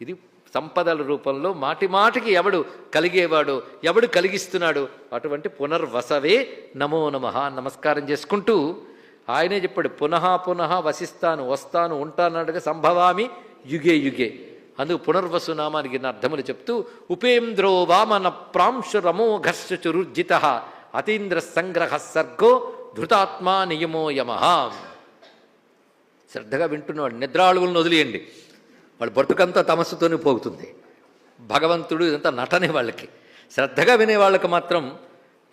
ఇది సంపదల రూపంలో మాటి మాటికి ఎవడు కలిగేవాడు ఎవడు కలిగిస్తున్నాడు అటువంటి పునర్వసవే నమో నమ నమస్కారం చేసుకుంటూ ఆయనే చెప్పాడు పునః పునః వసిస్తాను వస్తాను ఉంటానడుగా సంభవామి యుగే యుగే. అందుకు పునర్వసు నామానికి అర్థములు చెప్తూ ఉపేంద్రో వామన ప్రాంశురమోఘర్ష చురుర్జిత అతీంద్ర సంగ్రహ సర్గో ధృతాత్మా నియమో యమ. శ్రద్ధగా వింటున్నవాడు నిద్రాళువులను వదిలేయండి. వాళ్ళ బ్రతుకంతా తమస్సుతోనే పోగుతుంది. భగవంతుడు ఇదంతా నటనే వాళ్ళకి. శ్రద్ధగా వినే వాళ్ళకి మాత్రం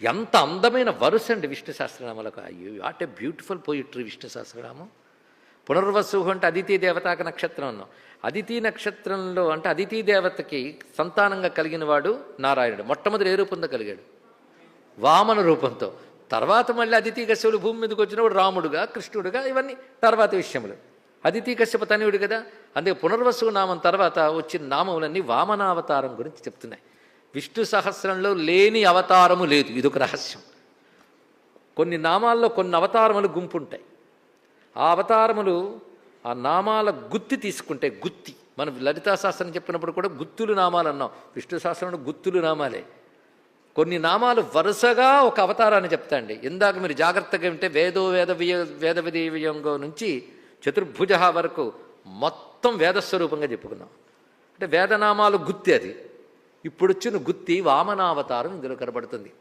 ఎంత అందమైన వరుస అండి విష్ణు సహస్రనామాలకు. అయ్యో what a beautiful poetry Vishnu Sahasranamam. Punarvasu అంటే అదితి దేవతాక నక్షత్రం అన్నాం. అదితి నక్షత్రంలో అంటే అదితి దేవతకి సంతానంగా కలిగిన వాడు నారాయణుడు. మొట్టమొదటి ఏ రూపంతో కలిగాడు? వామన రూపంతో. తర్వాత మళ్ళీ అదితి కశ్యపుడు భూమి మీదకి వచ్చినప్పుడు రాముడుగా కృష్ణుడుగా ఇవన్నీ తర్వాత విషయములు. అదితి కశ్యప తనయుడు కదా? అందుకే పునర్వసు నామం తర్వాత వచ్చిన నామములన్నీ వామనావతారం గురించి చెప్తున్నాయి. విష్ణు సహస్రంలో లేని అవతారము లేదు. ఇదొక రహస్యం. కొన్ని నామాల్లో కొన్ని అవతారములు గుంపుంటాయి. ఆ అవతారములు ఆ నామాల గుత్తి తీసుకుంటే గుత్తి. మనం లలితా శాస్త్రం చెప్పినప్పుడు కూడా గుత్తులు నామాలు అన్నాం. విష్ణు శాస్త్రంలో గుత్తులు నామాలే. కొన్ని నామాలు వరుసగా ఒక అవతారాన్ని చెప్తాండి. ఇందాక మీరు జాగ్రత్తగా ఉంటే వేదో వేద వియ వేద విధీయంగో నుంచి చతుర్భుజ వరకు మొత్తం వేదస్వరూపంగా చెప్పుకున్నాం. అంటే వేదనామాలు గుత్తి అది. ఇప్పుడు వచ్చిన గుత్తి వామనావతారం ఇందులో కనబడుతుంది.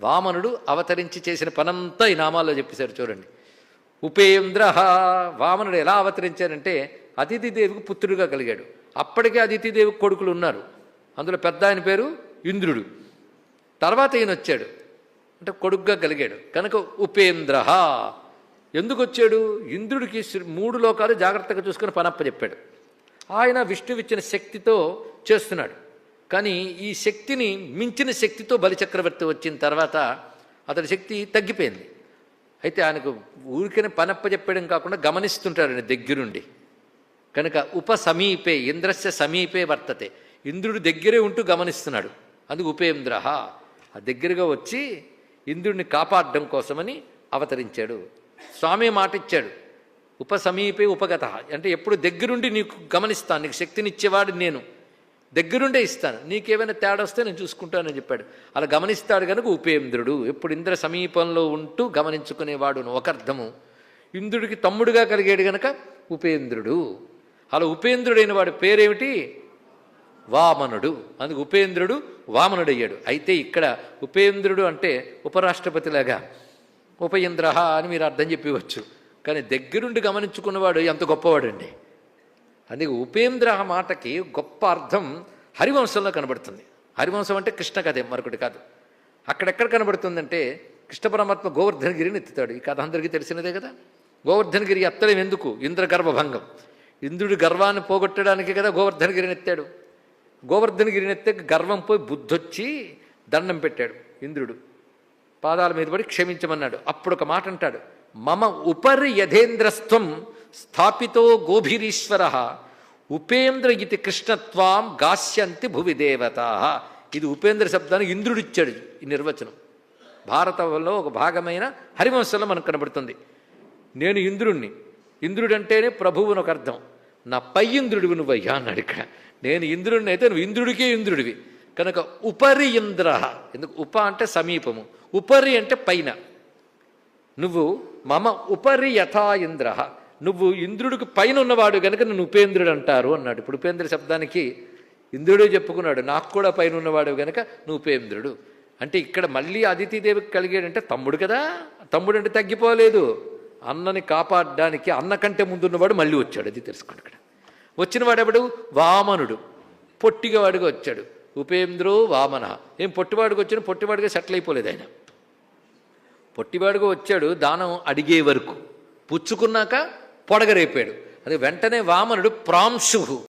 వామనుడు అవతరించి చేసిన పనంతా ఈ నామాల్లో చెప్పేశారు చూడండి. ఉపేంద్ర వామనుడు ఎలా అవతరించారంటే అతిథిదేవికి పుత్రుడిగా కలిగాడు. అప్పటికే అతిథిదేవికి కొడుకులు ఉన్నారు. అందులో పెద్ద ఆయన పేరు ఇంద్రుడు. తర్వాత ఈయన వచ్చాడు అంటే కొడుగ్గా కలిగాడు. కనుక ఉపేంద్ర ఎందుకు వచ్చాడు ఇంద్రుడికి శ్రీ- మూడు లోకాలు జాగ్రత్తగా చూసుకుని పనప్ప చెప్పాడు. ఆయన విష్ణువిచ్చిన శక్తితో చేస్తున్నాడు. కానీ ఈ శక్తిని మించిన శక్తితో బలిచక్రవర్తి వచ్చిన తర్వాత అతని శక్తి తగ్గిపోయింది. అయితే ఆయనకు ఊరికనే పనప్ప చెప్పడం కాకుండా గమనిస్తుంటాడు ఆయన దగ్గరుండి. కనుక ఉప సమీపే ఇంద్రస్య సమీపే వర్తతే. ఇంద్రుడి దగ్గరే ఉంటూ గమనిస్తున్నాడు. అందుకు ఉపేంద్ర ఆ దగ్గరగా వచ్చి ఇంద్రుడిని కాపాడడం కోసమని అవతరించాడు. స్వామి మాట ఇచ్చాడు. ఉప సమీపే ఉపగత. అంటే ఎప్పుడు దగ్గరుండి నీకు గమనిస్తాను నీకు శక్తినిచ్చేవాడు నేను. దగ్గరుండే ఇస్తాను. నీకేమైనా తేడా వస్తే నేను చూసుకుంటానని చెప్పాడు. అలా గమనిస్తాడు కనుక ఉపేంద్రుడు. ఎప్పుడు ఇంద్ర సమీపంలో ఉంటూ గమనించుకునేవాడు ఒకర్థము ఒక అర్థము. ఇంద్రుడికి తమ్ముడుగా కలిగాడు గనక ఉపేంద్రుడు. అలా ఉపేంద్రుడైన వాడి పేరేమిటి? వామనుడు. అందుకు ఉపేంద్రుడు వామనుడయ్యాడు. అయితే ఇక్కడ ఉపేంద్రుడు అంటే ఉపరాష్ట్రపతిలాగా ఉపేంద్ర అని మీరు అర్థం చెప్పవచ్చు. కానీ దగ్గరుండి గమనించుకున్నవాడు ఎంత గొప్పవాడండి. అందుకే ఉపేంద్ర మాటకి గొప్ప అర్థం హరివంశంలో కనబడుతుంది. హరివంశం అంటే కృష్ణ కథే మరొకటి కాదు. అక్కడెక్కడ కనబడుతుందంటే కృష్ణ పరమాత్మ గోవర్ధనగిరిని ఎత్తుతాడు. ఈ కథ అందరికీ తెలిసినదే కదా? గోవర్ధనగిరి ఎత్తడం ఎందుకు? ఇంద్ర గర్భభంగం ఇంద్రుడి గర్వాన్ని పోగొట్టడానికి కదా గోవర్ధనగిరిని ఎత్తాడు. గోవర్ధనగిరిని ఎత్తే గర్వం పోయి బుద్ధొచ్చి దండం పెట్టాడు ఇంద్రుడు. పాదాల మీద పడి క్షమించమన్నాడు. అప్పుడు ఒక మాట అంటాడు. మమ ఉపరి యథేంద్రస్త్వం స్థాపితో గోభిరీశ్వర. ఉపేంద్ర ఇది కృష్ణత్వాం గాస్యంతి భువి దేవత. ఇది ఉపేంద్ర శబ్దానికి ఇంద్రుడిచ్చాడు ఈ నిర్వచనం. భారతంలో ఒక భాగమైన హరివంశంలో మనకు కనబడుతుంది. నేను ఇంద్రుణ్ణి. ఇంద్రుడంటేనే ప్రభువుని ఒక అర్థం. నా పై ఇంద్రుడివి నువ్వయ్యా అన్నాడు ఇక్కడ. నేను ఇంద్రుడిని అయితే నువ్వు ఇంద్రుడికే ఇంద్రుడివి. కనుక ఉపరి ఇంద్ర. ఎందుకు? ఉప అంటే సమీపము. ఉపరి అంటే పైన. నువ్వు మమ ఉపరి యథా ఇంద్ర. నువ్వు ఇంద్రుడికి పైన ఉన్నవాడు కనుక నన్ను ఉపేంద్రుడు అంటారు అన్నాడు. ఇప్పుడు ఉపేంద్ర శబ్దానికి ఇంద్రుడే చెప్పుకున్నాడు. నాకు కూడా పైన ఉన్నవాడు కనుక నువ్వు ఉపేంద్రుడు. అంటే ఇక్కడ మళ్ళీ అదితిదేవికి కలిగాడంటే తమ్ముడు కదా. తమ్ముడు అంటే తగ్గిపోలేదు. అన్నని కాపాడడానికి అన్న కంటే ముందున్నవాడు మళ్ళీ వచ్చాడు. అది తెలుసుకోండి ఇక్కడ. వచ్చినవాడెవడు? వామనుడు. పొట్టిగా వాడిగా వచ్చాడు. ఉపేంద్రో వామన. ఏం పొట్టివాడికి వచ్చిన పొట్టివాడిగా సెటిల్ అయిపోలేదు ఆయన. పొట్టివాడిగా వచ్చాడు దానం అడిగే వరకు. పుచ్చుకున్నాక పొడగరైపోయాడు అది వెంటనే వామనుడు ప్రాంశు